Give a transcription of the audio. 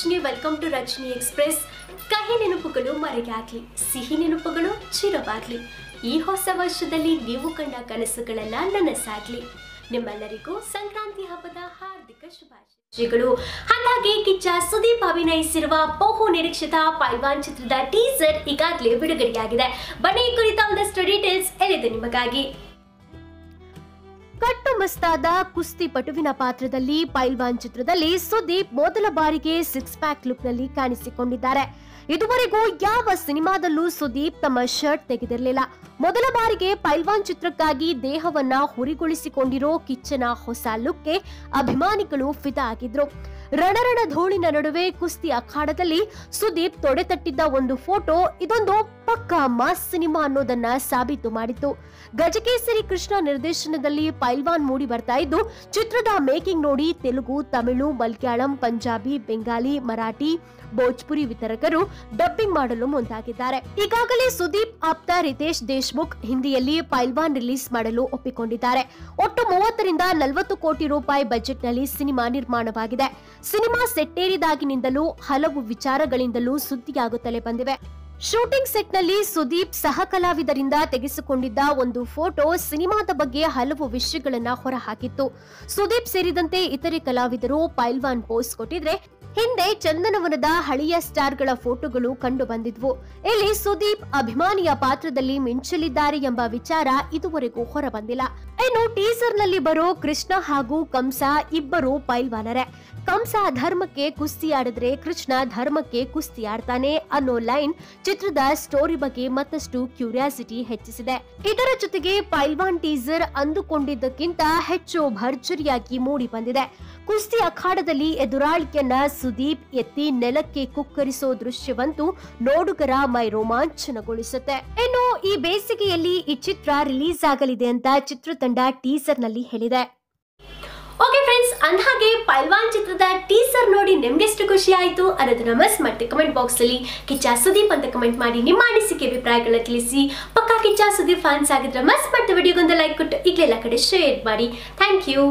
Rajini welcome to Rajini express ಕಹಿ ನೆನಪುಗಳು ಮರೆಗಾಗ್ಲಿ ಸಿಹಿ ನೆನಪುಗಳು ಚಿರವಾಗ್ಲಿ. ಈ ಹೊಸ ವರ್ಷದಲ್ಲಿ ನೀವು ಕಂಡ ಕನಸುಗಳೆಲ್ಲ ನನಸಾಗ್ಲಿ. ನಿಮ್ಮೆಲ್ಲರಿಗೂ ಸಂಕ್ರಾಂತಿ ಹಬ್ಬದ ಹಾರ್ದಿಕ ಶುಭಾಶಯಗಳು. ಹಾಗಾಗಿ ಕಿಚ್ಚ ಸುದೀಪ್ ಅಭಿನಯಿಸಿರುವ ಬಹು ನಿರೀಕ್ಷಿತ ಪೈವಾನ್ ಚಿತ್ರದ ಟೀಸರ್ ಈಗಾಗಲೇ ಬಿಡುಗಡೆಯಾಗಿದೆ. ಬನ್ನಿ ಕುರಿತ ಒಂದಷ್ಟು ಡೀಟೇಲ್ಸ್ ಎಲ್ಲಿದೆ ನಿಮಗಾಗಿ. ಕಟ್ಟುಮಸ್ತಾದ ಕುಸ್ತಿ ಪಟುವಿನ ಪಾತ್ರದಲ್ಲಿ ಪೈಲ್ವಾನ್ ಚಿತ್ರದಲ್ಲಿ ಸುದೀಪ್ ಮೊದಲ ಬಾರಿಗೆ ಸಿಕ್ಸ್ ಪ್ಯಾಕ್ ಲುಕ್ನಲ್ಲಿ ಕಾಣಿಸಿಕೊಂಡಿದ್ದಾರೆ. ಇದುವರೆಗೂ ಯಾವ ಸಿನಿಮಾದಲ್ಲೂ ಸುದೀಪ್ ತಮ್ಮ ಶರ್ಟ್ ತೆಗೆದಿರಲಿಲ್ಲ. ಮೊದಲ ಬಾರಿಗೆ ಪೈಲ್ವಾನ್ ಚಿತ್ರಕ್ಕಾಗಿ ದೇಹವನ್ನ ಹುರಿಗೊಳಿಸಿಕೊಂಡಿರೋ ಕಿಚ್ಚನ ಹೊಸ ಲುಕ್ಗೆ ಅಭಿಮಾನಿಗಳು ಫಿದಾ ಆಗಿದ್ರು. ರಣರಣ ಧೂಳಿನ ನಡುವೆ ಕುಸ್ತಿ ಅಖಾಡದಲ್ಲಿ ಸುದೀಪ್ ತೊಡೆತಟ್ಟಿದ್ದ ಒಂದು ಫೋಟೋ ಇದೊಂದು ಪಕ್ಕಾ ಮಾಸ್ ಸಿನಿಮಾ ಅನ್ನೋದನ್ನ ಸಾಬೀತು ಮಾಡಿತ್ತು. ಗಜಕೇಸರಿ ಕೃಷ್ಣ ನಿರ್ದೇಶನದಲ್ಲಿ ಪೈಲ್ವಾನ್ ಮೂಡಿ ಬರ್ತಾ ಇದ್ದು, ಚಿತ್ರದ ಮೇಕಿಂಗ್ ನೋಡಿ ತೆಲುಗು, ತಮಿಳು, ಮಲಯಾಳಂ, ಪಂಜಾಬಿ, ಬೆಂಗಾಲಿ, ಮರಾಠಿ, ಭೋಜ್ಪುರಿ ವಿತರಕರು ಡಬ್ಬಿಂಗ್ ಮಾಡಲು ಮುಂದಾಗಿದ್ದಾರೆ. ಈಗಾಗಲೇ ಸುದೀಪ್ ಆಪ್ತ ರಿತೇಶ್ ದೇಶ್ಮುಖ್ ಹಿಂದಿಯಲ್ಲಿ ಪೈಲ್ವಾನ್ ರಿಲೀಸ್ ಮಾಡಲು ಒಪ್ಪಿಕೊಂಡಿದ್ದಾರೆ. ಒಟ್ಟು ಮೂವತ್ತರಿಂದ ನಲವತ್ತು ಕೋಟಿ ರೂಪಾಯಿ ಬಜೆಟ್ನಲ್ಲಿ ಸಿನಿಮಾ ನಿರ್ಮಾಣವಾಗಿದೆ. ಸಿನಿಮಾ ಸೆಟ್ಟೇರಿದಾಗಿನಿಂದಲೂ ಹಲವು ವಿಚಾರಗಳಿಂದಲೂ ಸುದ್ದಿಯಾಗುತ್ತಲೇ ಬಂದಿವೆ. ಶೂಟಿಂಗ್ ಸೆಟ್ನಲ್ಲಿ ಸುದೀಪ್ ಸಹ ಕಲಾವಿದರಿಂದ ತೆಗೆಸಿಕೊಂಡಿದ್ದ ಒಂದು ಫೋಟೋ ಸಿನಿಮಾದ ಬಗ್ಗೆ ಹಲವು ವಿಷಯಗಳನ್ನ ಹೊರಹಾಕಿತ್ತು. ಸುದೀಪ್ ಸೇರಿದಂತೆ ಇತರೆ ಕಲಾವಿದರು ಪೈಲ್ವಾನ್ ಪೋಸ್ ಕೊಟ್ಟಿದ್ರೆ ಹಿಂದೆ ಚಂದನವನದ ಹಳೆಯ ಸ್ಟಾರ್ಗಳ ಫೋಟೋಗಳು ಕಂಡು ಬಂದಿದ್ವು ಇಲ್ಲಿ ಸುದೀಪ್ ಅಭಿಮಾನಿಯ ಪಾತ್ರದಲ್ಲಿ ಮಿಂಚಲಿದ್ದಾರೆ ಎಂಬ ವಿಚಾರ ಇದುವರೆಗೂ ಹೊರಬಂದಿಲ್ಲ. ಇನ್ನು ಟೀಸರ್ನಲ್ಲಿ ಬರೋ ಕೃಷ್ಣ ಹಾಗೂ ಕಂಸ ಇಬ್ಬರು ಪೈಲ್ವಾನರೇ. ಕಂಸ ಧರ್ಮಕ್ಕೆ ಕುಸ್ತಿ ಆಡಿದ್ರೆ ಕೃಷ್ಣ ಧರ್ಮಕ್ಕೆ ಕುಸ್ತಿ ಆಡ್ತಾನೆ ಅನ್ನೋ ಲೈನ್ ಚಿತ್ರದ ಸ್ಟೋರಿ ಬಗ್ಗೆ ಮತ್ತಷ್ಟು ಕ್ಯೂರಿಯಾಸಿಟಿ ಹೆಚ್ಚಿಸಿದೆ. ಇದರ ಜೊತೆಗೆ ಪೈಲ್ವಾನ್ ಟೀಸರ್ ಅಂದುಕೊಂಡಿದ್ದಕ್ಕಿಂತ ಹೆಚ್ಚು ಭರ್ಜರಿಯಾಗಿ ಮೂಡಿ ಬಂದಿದೆ. ಕುಸ್ತಿ ಅಖಾಡದಲ್ಲಿ ಎದುರಾಳಿಯನ್ನ ಸುದೀಪ್ ಎತ್ತಿ ನೆಲಕ್ಕೆ ಕುಕ್ಕರಿಸೋ ದೃಶ್ಯವಂತೂ ನೋಡುಗರ ಮೈ ರೋಮಾಂಚನಗೊಳಿಸುತ್ತೆ ಇನ್ನು ಈ ಬೇಸಿಗೆಯಲ್ಲಿ ಈ ಚಿತ್ರ ರಿಲೀಸ್ ಆಗಲಿದೆ ಅಂತ ಚಿತ್ರತಂಡ ಟೀಸರ್ನಲ್ಲಿ ಹೇಳಿದೆ. ಓಕೆ ಫ್ರೆಂಡ್ಸ್ ಅಂದ್ಹಾಗೆ ಪೈಲ್ವಾನ್ ಚಿತ್ರದ ಟೀಸರ್ ನೋಡಿ ನಿಮ್ಗೆಷ್ಟು ಖುಷಿ ಆಯ್ತು ಅನ್ನೋದನ್ನ ನಮಸ್ ಮತ್ತೆ ಕಮೆಂಟ್ ಬಾಕ್ಸ್ ಅಲ್ಲಿ. ಕಿಚ್ಚ ಸುದೀಪ್ ಅಂತ ಕಮೆಂಟ್ ಮಾಡಿ ನಿಮ್ಮ ಅನಿಸಿಕೆ ಅಭಿಪ್ರಾಯಗಳನ್ನ ತಿಳಿಸಿ. ಪಕ್ಕಾ ಕಿಚ್ಚ ಸುದೀಪ್ ಫ್ಯಾನ್ಸ್ ಆಗಿದ್ರೆ ಮಸ್ ಮಾಡ್ತಾ ವಿಡಿಯೋಗೊಂದು ಲೈಕ್ ಕೊಟ್ಟು ಈಗಲೆಲ್ಲ ಕಡೆ ಶೇರ್ ಮಾಡಿ. Thank you